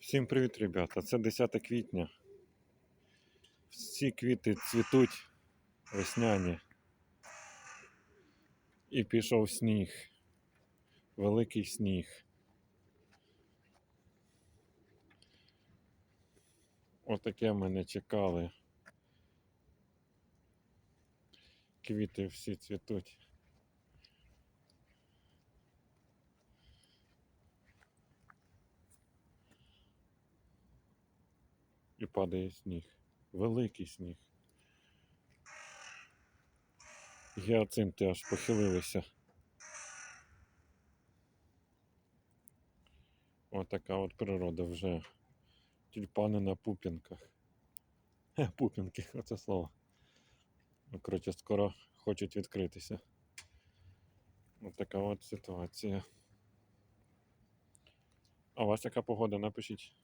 Всім привіт, ребята. Це 10 квітня. Всі квіти цвітуть весняні. І пішов сніг. Великий сніг. Отаке мене чекали. Квіти всі цвітуть. І падає сніг. Великий сніг. Гіацинти аж похилилися. Отака от природа вже. Тюльпани на пупінках. Хе, Пупінки, оце слово. Ну, коротше, скоро хочуть відкритися. Отака от ситуація. А у вас яка погода? Напишіть.